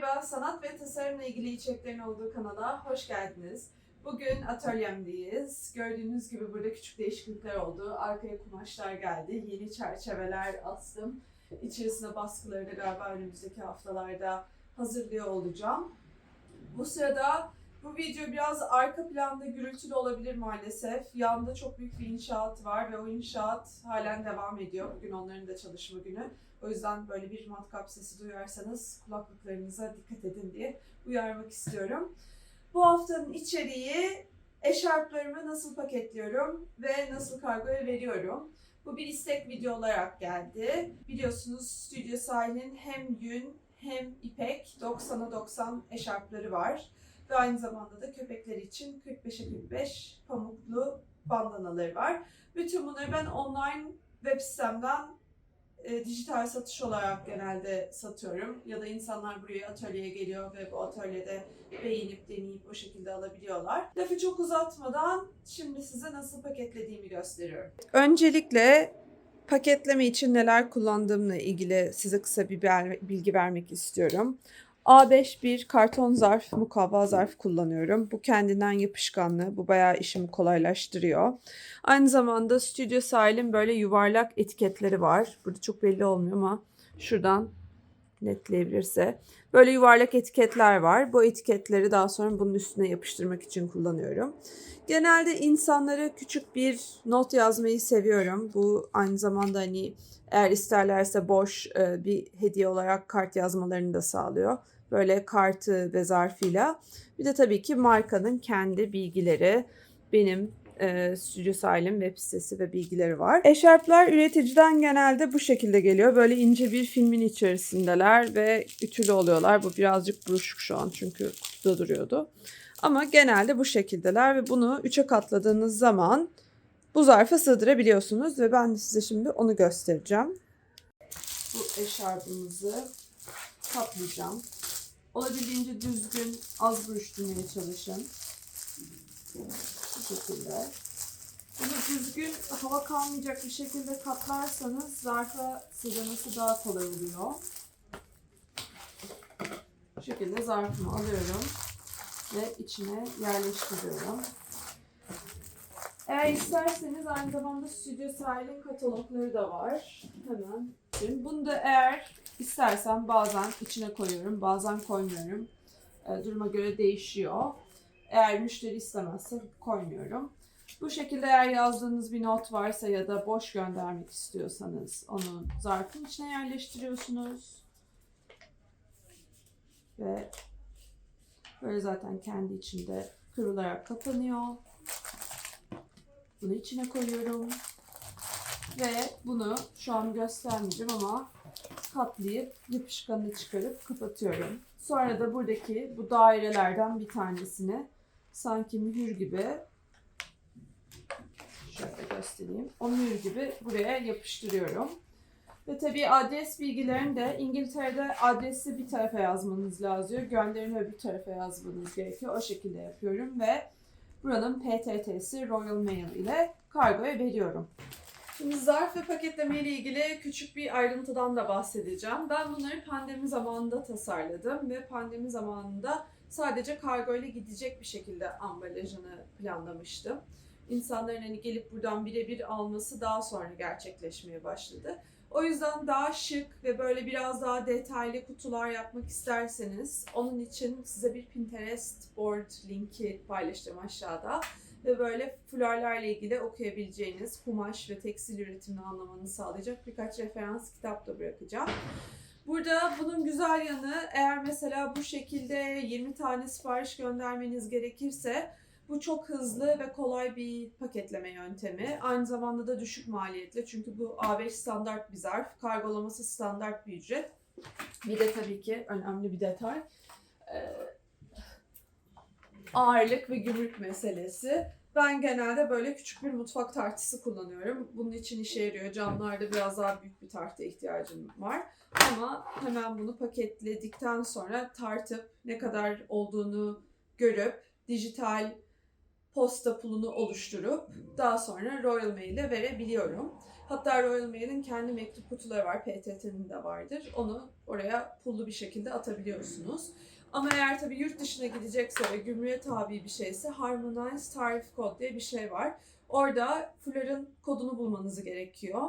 merhaba. Sanat ve tasarımla ilgili içeriklerin olduğu kanala hoş geldiniz. Bugün atölyemdeyiz. Gördüğünüz gibi burada küçük değişiklikler oldu. Arkaya kumaşlar geldi. Yeni çerçeveler astım. İçerisine baskıları da galiba önümüzdeki haftalarda hazırlıyor olacağım. Bu sırada bu video biraz arka planda gürültülü olabilir maalesef. Yanında çok büyük bir inşaat var ve o inşaat halen devam ediyor. Bugün onların da çalışma günü. O yüzden böyle bir matkap sesi duyarsanız kulaklıklarınıza dikkat edin diye uyarmak istiyorum. Bu haftanın içeriği eşarplarımı nasıl paketliyorum ve nasıl kargoya veriyorum. Bu bir istek video olarak geldi. Biliyorsunuz Stüdyo Sahil'in hem yün hem ipek 90'a 90 eşarpları var. Ve aynı zamanda da köpekler için 45'e 45 pamuklu bandanaları var. Bütün bunları ben online web sitemden e, dijital satış olarak genelde satıyorum. Ya da insanlar buraya atölyeye geliyor ve bu atölyede beğenip deneyip o şekilde alabiliyorlar. Lafı çok uzatmadan şimdi size nasıl paketlediğimi gösteriyorum. Öncelikle paketleme için neler kullandığımla ilgili size kısa bir bilgi vermek istiyorum. A5 bir karton zarf, mukavva zarf kullanıyorum. Bu kendinden yapışkanlı. Bu bayağı işimi kolaylaştırıyor. Aynı zamanda Studio Sahil'in böyle yuvarlak etiketleri var. Burada çok belli olmuyor ama şuradan netleyebilirse. Böyle yuvarlak etiketler var. Bu etiketleri daha sonra bunun üstüne yapıştırmak için kullanıyorum. Genelde insanlara küçük bir not yazmayı seviyorum. Bu aynı zamanda hani eğer isterlerse boş e, bir hediye olarak kart yazmalarını da sağlıyor. Böyle kartı ve zarfıyla. Bir de tabii ki markanın kendi bilgileri, benim e, Stüdyo Sahil'in web sitesi ve bilgileri var. Eşarplar üreticiden genelde bu şekilde geliyor. Böyle ince bir filmin içerisindeler ve ütülü oluyorlar. Bu birazcık buruşuk şu an çünkü kutuda duruyordu. Ama genelde bu şekildeler ve bunu üçe katladığınız zaman bu zarfa sığdırabiliyorsunuz ve ben de size şimdi onu göstereceğim. Bu eşarbımızı katlayacağım. Olabildiğince düzgün, az buruşturmaya çalışın. Bu şekilde. Bunu düzgün, hava kalmayacak bir şekilde katlarsanız zarfa sığdırması daha kolay oluyor. Bu şekilde zarfımı alıyorum ve içine yerleştiriyorum. Eğer isterseniz aynı zamanda Stüdyo Sahil'in katalogları da var. Hemen. Şimdi Bunu da eğer istersen bazen içine koyuyorum, bazen koymuyorum. E, duruma göre değişiyor. Eğer müşteri istemezse koymuyorum. Bu şekilde eğer yazdığınız bir not varsa ya da boş göndermek istiyorsanız onu zarfın içine yerleştiriyorsunuz. Ve böyle zaten kendi içinde kırılarak kapanıyor. Bunu içine koyuyorum. Ve bunu şu an göstermeyeceğim ama katlayıp yapışkanını çıkarıp kapatıyorum. Sonra da buradaki bu dairelerden bir tanesini sanki mühür gibi şöyle göstereyim. O mühür gibi buraya yapıştırıyorum. Ve tabii adres bilgilerini de İngiltere'de adresi bir tarafa yazmanız lazım. Gönderimi öbür tarafa yazmanız gerekiyor. O şekilde yapıyorum ve buranın PTT'si Royal Mail ile kargoya veriyorum. Şimdi zarf ve paketleme ile ilgili küçük bir ayrıntıdan da bahsedeceğim. Ben bunları pandemi zamanında tasarladım ve pandemi zamanında sadece kargo ile gidecek bir şekilde ambalajını planlamıştım. İnsanların hani gelip buradan birebir alması daha sonra gerçekleşmeye başladı. O yüzden daha şık ve böyle biraz daha detaylı kutular yapmak isterseniz onun için size bir Pinterest board linki paylaşacağım aşağıda ve böyle fularlarla ilgili okuyabileceğiniz kumaş ve tekstil üretimini anlamanı sağlayacak birkaç referans kitap da bırakacağım. Burada bunun güzel yanı eğer mesela bu şekilde 20 tane sipariş göndermeniz gerekirse bu çok hızlı ve kolay bir paketleme yöntemi. Aynı zamanda da düşük maliyetli çünkü bu A5 standart bir zarf. Kargolaması standart bir ücret. Bir de tabii ki önemli bir detay. Ee, ağırlık ve gümrük meselesi. Ben genelde böyle küçük bir mutfak tartısı kullanıyorum. Bunun için işe yarıyor. Camlarda biraz daha büyük bir tartı ihtiyacım var. Ama hemen bunu paketledikten sonra tartıp ne kadar olduğunu görüp dijital posta pulunu oluşturup daha sonra Royal Mail'e verebiliyorum. Hatta Royal Mail'in kendi mektup kutuları var. PTT'nin de vardır. Onu oraya pullu bir şekilde atabiliyorsunuz. Ama eğer tabii yurt dışına gidecekse ve gümrüğe tabi bir şeyse Harmonized Tariff Code diye bir şey var. Orada fuların kodunu bulmanız gerekiyor.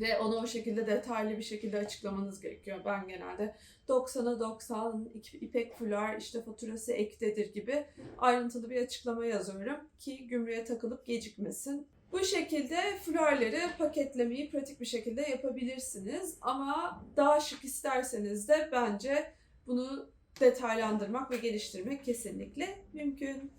Ve onu o şekilde detaylı bir şekilde açıklamanız gerekiyor. Ben genelde 90'a 90 ipek fular işte faturası ektedir gibi ayrıntılı bir açıklama yazıyorum ki gümrüğe takılıp gecikmesin. Bu şekilde florları paketlemeyi pratik bir şekilde yapabilirsiniz. Ama daha şık isterseniz de bence bunu detaylandırmak ve geliştirmek kesinlikle mümkün.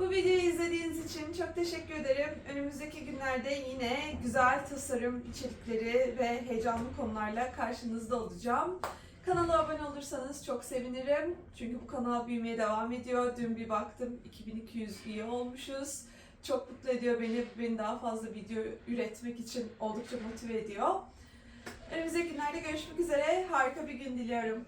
Bu videoyu izlediğiniz için çok teşekkür ederim. Önümüzdeki günlerde yine güzel tasarım içerikleri ve heyecanlı konularla karşınızda olacağım. Kanala abone olursanız çok sevinirim. Çünkü bu kanal büyümeye devam ediyor. Dün bir baktım 2200 üye olmuşuz. Çok mutlu ediyor beni. Beni daha fazla video üretmek için oldukça motive ediyor. Önümüzdeki günlerde görüşmek üzere. Harika bir gün diliyorum.